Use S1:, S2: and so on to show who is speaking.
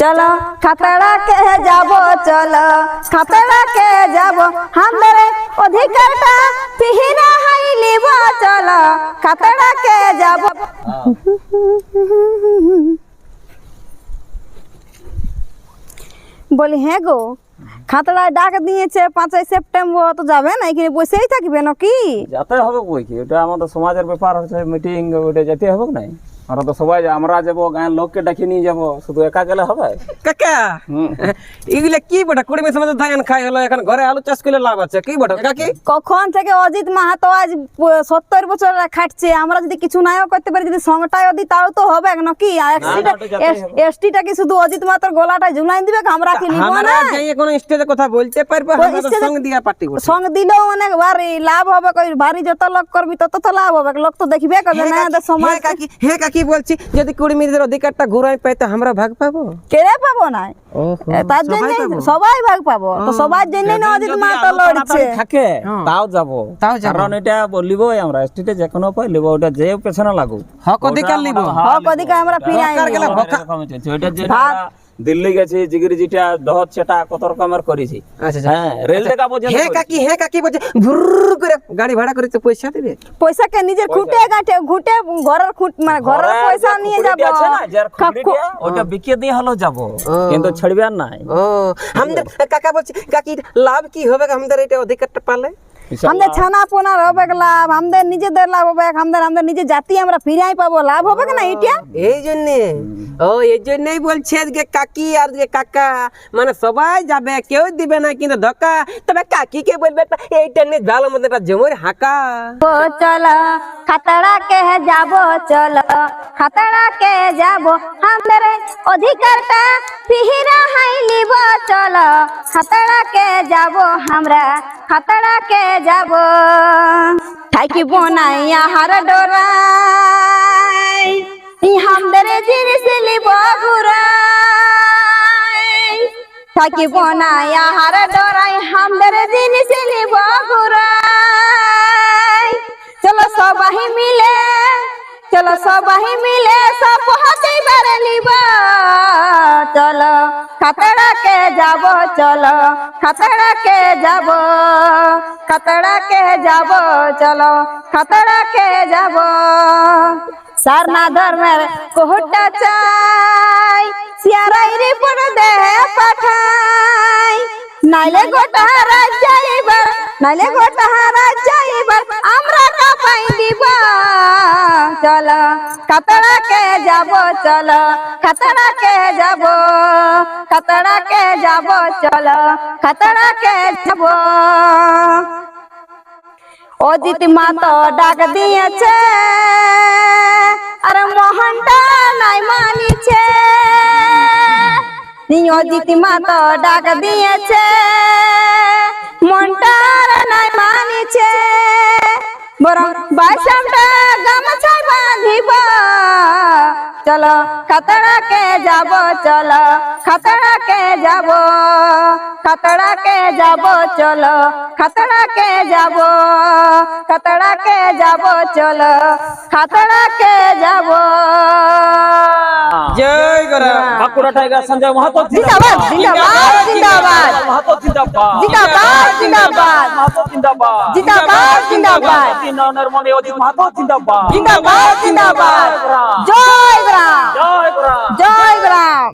S1: চলো খাতড়া কে যাব, চলো খাতড়া কে যাব। আমাদের অধিকারটা ফিহিরা হাই লিব চলো খাতড়া কে যাব। বলি হ্যাঁ গো খাতড়ায় ডাক দিয়েছে পাঁচই সেপ্টেম্বর, তো যাবে না, এখানে বসেই থাকবে নাকি?
S2: যেতে হবে কই কি? ওটা আমাদের সমাজের ব্যাপার, হচ্ছে মিটিং ওটা যেতে হবে নাই? আমরা তো সবাই আমরা যাব গায়ের লোককে ডাকিয়ে নিয়ে যাব শুধু একা গেলে হবে?
S3: কাকা। এগুলা কি বটা? কুড়ি মধ্যে ধান খাই হলো এখন ঘরে আলু চাষ করলে লাভ আছে কি বটা? কাকি?
S1: কখন থেকে অজিত মাহাতো আজ সত্তর বছর খাটছে আমরা যদি কিছু নাইও করতে পারি যদি সঙ্গটাও দিই তাও তো হবে
S2: যেতেই হবে।
S1: এসটিটা কি শুধু অজিত মাহাতোর গলাটা ঝুলাই দিবে আমরা কি নিব না?
S3: যাই কোনো স্টেজে কথা বলতে পারব সঙ্গ দিয়া পার্টি
S1: সঙ্গ দিলেও অনেক ভারী লাভ হবে কই ভারী যত লোক করবি তত তো লাভ হবে। লোক তো দেখবে কবে না সমাজ
S3: কাকি হ্যাঁ কাকি বলছি যদি কুড়ি মিনিটের অধিকারটা ঘুরাই পাই তো আমরা ভাগ পাবো?
S1: কেড়ে পাবো না? তার জন্য সবাই ভাগ পাবো। তো সবার জন্য না অজিত
S2: আলো
S1: লড়ছে।
S2: থাকে তাও যাব।
S3: তাও যাব।
S2: কারণ এটা বলিবই আমরা স্টেটে যে কোনো পাই লিব ওটা যে পেছনে লাগুক।
S3: হক অধিকার লিব।
S1: হক অধিকার আমরা
S3: গেলে
S1: নিব।
S2: ওটা যে দিল্লি গেছি জিগিরি যেটা দহত সেটা কত রকমের করেছি।
S3: আচ্ছা আচ্ছা।
S2: হ্যাঁ রেল দেখা পর্যন্ত
S3: হ্যাঁ কাকি হ্যাঁ কাকি বলছে ভুর করে গাড়ি ভাড়া করে তো পয়সা দেবে?
S1: পয়সাকে নিজের খুঁটে গাঁটে ঘুটে ঘরের খুঁট মানে ঘরের পয়সা নিয়ে যাব।
S2: আছে না, যার
S1: কাকু-
S2: ওটা বিকিয়ে দিয়ে হলো যাব। কিন্তু ছাড়বে আর নাই।
S3: ও আমাদের কাকা বলছে কাকি লাভ কি হবে? আমাদের এটা অধিকারটা পালে?
S1: আমাদের ছানা পোনার হবে লাভ আমাদের নিজেদের লাভ হবে আমাদের আমাদের নিজের জাতি আমরা ফিরাই পাবো লাভ হবে না এটা?
S3: এই জন্যে ও এই জন্যই বলছে যে কাকি আর যে কাকা মানে সবাই যাবে কেউ দিবে না কিন্তু ধক্কা তবে কাকিকে বলবে এইটা নিয়ে ভালো মতো একটা জমর হাঁকা।
S1: ও চলো খাতাড়া কে যাব চলো খাতড়া কে যাব আমাদের অধিকারটা ফিহিরা হাই লিব চলো খাতাড়া কে যাব আমরা খাতড়া কে যাব। থাকিব নাইয়া হার ডোরাই। আমাদের জিনিস লিব ঘুরাই। থাকিব নাইয়া হার ডোরাই আমাদের জিনিস লিব ঘুরাই। চলো সবাই মিলে, চলো সবাই মিলে সব হাতে বেড়ে লিব চলো খাতড়াকে যাব, চলো। খাতড়াকে যাব খাতড়াকে যাব, চলো। খাতড়াকে যাব। সারনা ধর্মের কোহটা চাই, সিয়ারাই রিপোর্ট দে পাঠাই। নাইলে গোটা রাজ্য এবার, নাইলে গোটা রাজ্য এবার আমরা কাপাই দিব। চলো। খাতড়াকে যাব, চলো। খাতড়াকে যাব খাতড়াকে যাব, চলো খাতড়াকে যাব। অজিত মা তো ডাক দিয়েছে, আর মোহনটা নাই মানিছে। অজিত মা তো ডাক দিয়েছে মনটার নাই মানিছে। বরং বাইশামটা গামছায় বাঁধিব। চলো খাতড়াকে যাব চলো খাতড়াকে যাব খাতড়াকে যাব চলো খাতড়াকে যাব খাতড়াকে যাব চলো খাতড়াকে যাব।
S3: জয় গরা
S2: বাঁকুড়া টাইগার সঞ্জয় মাহাতো
S1: জিন্দাবাদ, জিন্দাবাদ, জিন্দাবাদ।
S2: মাহাতো জিন্দাবাদ।
S1: জিন্দাবাদ, জিন্দাবাদ।
S2: মাহাতো জিন্দাবাদ।
S1: জিন্দাবাদ, জিন্দাবাদ।
S2: নয়নের মনে অজিত মাহাতো জিন্দাবাদ।
S1: জিন্দাবাদ জিন্দাবাদ। জয় Chơi thôi?